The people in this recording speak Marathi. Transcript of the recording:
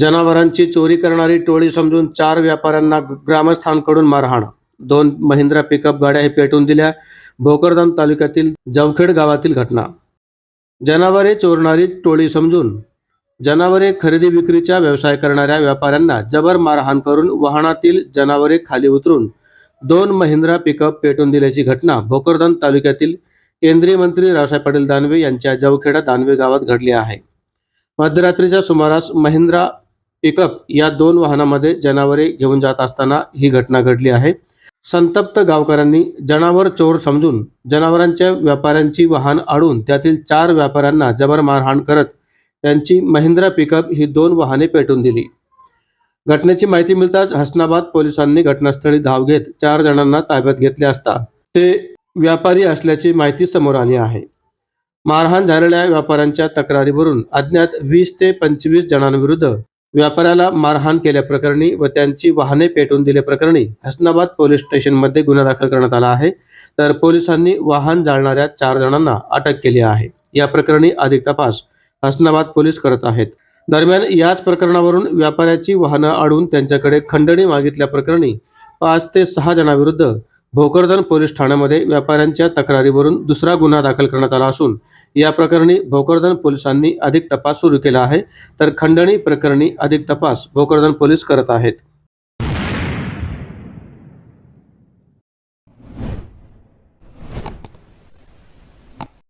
जनावरांची चोरी करणारी टोळी समजून चार व्यापाऱ्यांना ग्रामस्थांकडून मारहाण. दोन महिंद्रा पिकअप गाड्या हे पेटून दिल्या. भोकरदन तालुक्यातील जवखेड गावातील घटना. जनावरे चोरणारी टोळी समजून जनावरे खरेदी विक्रीचा व्यवसाय करणाऱ्या व्यापाऱ्यांना जबर मारहाण करून वाहनातील जनावरे खाली उतरून दोन महिंद्रा पिकअप पेटून दिल्याची घटना भोकरदन तालुक्यातील केंद्रीय मंत्री रावसाहेब पाटील दानवे यांच्या जवखेडा दानवे गावात घडली आहे. मध्यरात्रीच्या सुमारास महिंद्रा पिकअप या दोन वाहनामध्ये जनावरे घेऊन जात असताना ही घटना घडली आहे. संतप्त गावकऱ्यांनी जनावर चोर समजून जनावरांच्या व्यापाऱ्यांची वाहन अडून त्यातील चार व्यापाऱ्यांना जबर मारहाण करत त्यांची महिंद्रा पिकअप ही दोन वाहने पेटून दिली. घटनेची माहिती मिळताच हसनाबाद पोलिसांनी घटनास्थळी धाव घेत चार जणांना ताब्यात घेतले असता ते व्यापारी असल्याची माहिती समोर आली आहे. मारहाण झालेल्या व्यापाऱ्यांच्या तक्रारीवरून अज्ञात वीस ते पंचवीस जणांविरुद्ध व्यापाऱ्याला मारहाण केल्याप्रकरणी व त्यांची वाहने पेटवून दिल्याप्रकरणी हसनाबाद पोलीस स्टेशनमध्ये गुन्हा दाखल करण्यात आला आहे. तर पोलिसांनी वाहन जाळणाऱ्या चार जणांना अटक केली आहे. या प्रकरणी अधिक तपास हसनाबाद पोलीस करत आहेत. दरम्यान याच प्रकरणावरून व्यापाऱ्याची वाहनं अडून त्यांच्याकडे खंडणी मागितल्याप्रकरणी पाच ते सहा जणांविरुद्ध भोकरदन पोलीस ठाण्यामध्ये व्यापाऱ्यांच्या तक्रारीवरून दुसरा गुन्हा दाखल करण्यात आला असून या प्रकरणी भोकरदन पोलिसांनी अधिक तपास सुरू केला आहे तर खंडणी प्रकरणी अधिक तपास भोकरदन पोलीस करत आहेत.